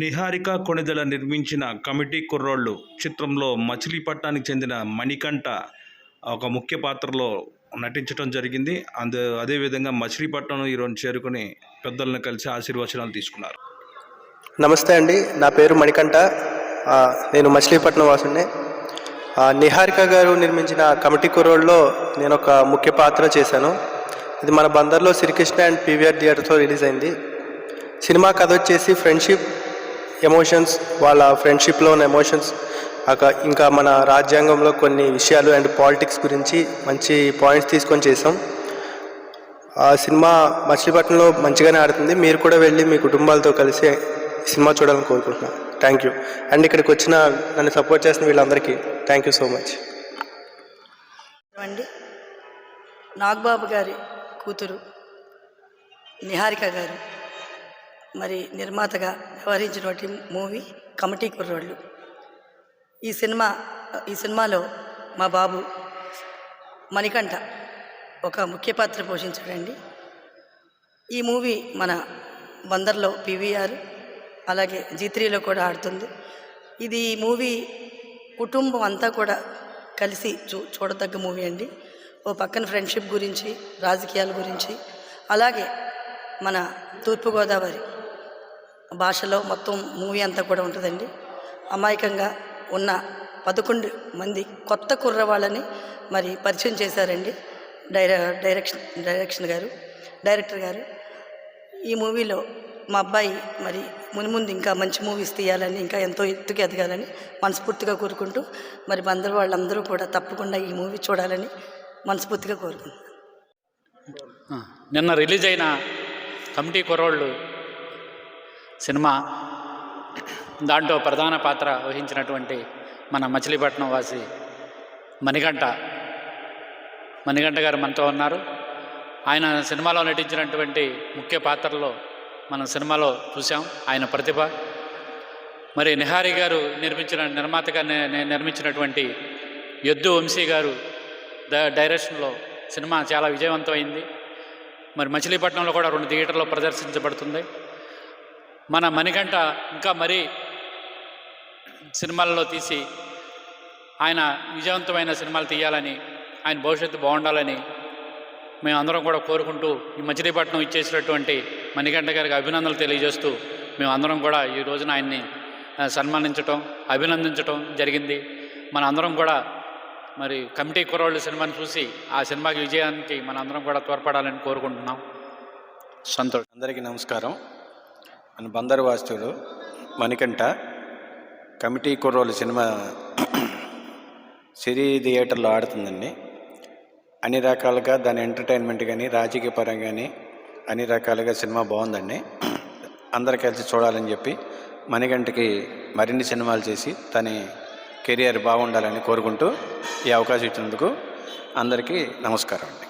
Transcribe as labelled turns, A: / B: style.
A: నిహారిక కొణిదల నిర్మించిన కమిటీ కుర్రోళ్ళు చిత్రంలో మచిలీపట్నానికి చెందిన మణికంఠ ఒక ముఖ్య పాత్రలో నటించడం జరిగింది. అందు అదేవిధంగా మచిలీపట్నం ఈరోజు చేరుకుని పెద్దలను కలిసి ఆశీర్వచనాలు తీసుకున్నారు.
B: నమస్తే అండి. నా పేరు మణికంఠ. నేను మచిలీపట్నం వాసుని. నిహారిక గారు నిర్మించిన కమిటీ కుర్రోడ్లో నేను ఒక ముఖ్య పాత్ర చేశాను. ఇది మన బందర్లో శ్రీకృష్ణ అండ్ పీవీఆర్ థియేటర్తో రిలీజ్ అయింది. సినిమా కథ వచ్చేసి ఫ్రెండ్షిప్ ఎమోషన్స్ వాళ్ళ ఫ్రెండ్షిప్లో ఉన్న ఎమోషన్స్ ఇంకా మన రాజ్యాంగంలో కొన్ని విషయాలు అండ్ పాలిటిక్స్ గురించి మంచి పాయింట్స్ తీసుకొని చేసాం. ఆ సినిమా మచిలీపట్నంలో మంచిగానే ఆడుతుంది. మీరు కూడా వెళ్ళి మీ కుటుంబాలతో కలిసి సినిమా చూడాలని కోరుకుంటున్నాను థ్యాంక్ యూ అండ్ ఇక్కడికి వచ్చిన నన్ను సపోర్ట్ చేసిన వీళ్ళందరికీ థ్యాంక్ యూ సో మచ్
C: అండి నాగబాబు గారి కూతురు నిహారిక గారు. మరి నిర్మాతగా వ్యవహరించినటువంటి మూవీ కమిటీ కుర్రోళ్ళు. ఈ సినిమా ఈ సినిమాలో మా బాబు మణికంఠ ఒక ముఖ్య పాత్ర పోషించాడండి. ఈ మూవీ మన బందర్లో పీవీఆర్ అలాగే జీ త్రీలో కూడా ఆడుతుంది. ఇది మూవీ కుటుంబం అంతా కూడా కలిసి చూ చూడదగ్గ మూవీ అండి. ఓ పక్కన ఫ్రెండ్షిప్ గురించి రాజకీయాల గురించి అలాగే మన తూర్పుగోదావరి భాషలో మొత్తం మూవీ అంతా కూడా ఉంటుందండి. అమాయకంగా ఉన్న పదకొండు మంది కొత్త కుర్రవాళ్ళని మరి పరిచయం చేశారండి డైర డైరెక్షన్ డైరెక్షన్ గారు డైరెక్టర్ గారు. ఈ మూవీలో మా అబ్బాయి మరి మునిముందు ఇంకా మంచి మూవీస్ తీయాలని ఇంకా ఎంతో ఎత్తుకు ఎదగాలని మనస్ఫూర్తిగా కోరుకుంటూ మరి బందరు వాళ్ళందరూ కూడా తప్పకుండా ఈ మూవీ చూడాలని మనస్ఫూర్తిగా కోరుకుంటున్నాను.
D: నిన్న రిలీజ్ అయిన కమిటీ కుర్రోళ్ళు సినిమా దాంట్లో ప్రధాన పాత్ర వహించినటువంటి మన మచిలీపట్నం వాసి మణిగంట. మణిగంట గారు మనతో ఉన్నారు. ఆయన సినిమాలో నటించినటువంటి ముఖ్య పాత్రలో మనం సినిమాలో చూసాం ఆయన ప్రతిభ. మరి నిహారి గారు నిర్మించిన నిర్మాతగా నిర్మించినటువంటి యొద్దు వంశీ గారు ద డైరెక్షన్లో సినిమా చాలా విజయవంతమైంది. మరి మచిలీపట్నంలో కూడా రెండు థియేటర్లో ప్రదర్శించబడుతుంది. మన మణికంఠ ఇంకా మరీ సినిమాలలో తీసి ఆయన విజయవంతమైన సినిమాలు తీయాలని ఆయన భవిష్యత్తు బాగుండాలని మేము అందరం కూడా కోరుకుంటూ ఈ మచిలీపట్నం ఇచ్చేసినటువంటి మణికంఠ గారికి అభినందనలు తెలియజేస్తూ మేము అందరం కూడా ఈ రోజున ఆయన్ని సన్మానించటం అభినందించటం జరిగింది. మన అందరం కూడా మరి కమిటీ కురవాళ్ళు సినిమాని చూసి ఆ సినిమాకి విజయానికి మన అందరం కూడా తోడ్పడాలని కోరుకుంటున్నాం. సంతోషం.
E: అందరికీ నమస్కారం. అని బందరు వాస్తువులు మణికంఠ. కమిటీ కుర్రోలు సినిమా సిరి థియేటర్లో ఆడుతుందండి. అన్ని రకాలుగా దాని ఎంటర్టైన్మెంట్ కానీ రాజకీయ పరంగా కానీ అన్ని రకాలుగా సినిమా బాగుందండి. అందరు కలిసి చూడాలని చెప్పి మణికంఠకి మరిన్ని సినిమాలు చేసి తన కెరియర్ బాగుండాలని కోరుకుంటూ ఈ అవకాశం ఇచ్చినందుకు అందరికీ నమస్కారం అండి.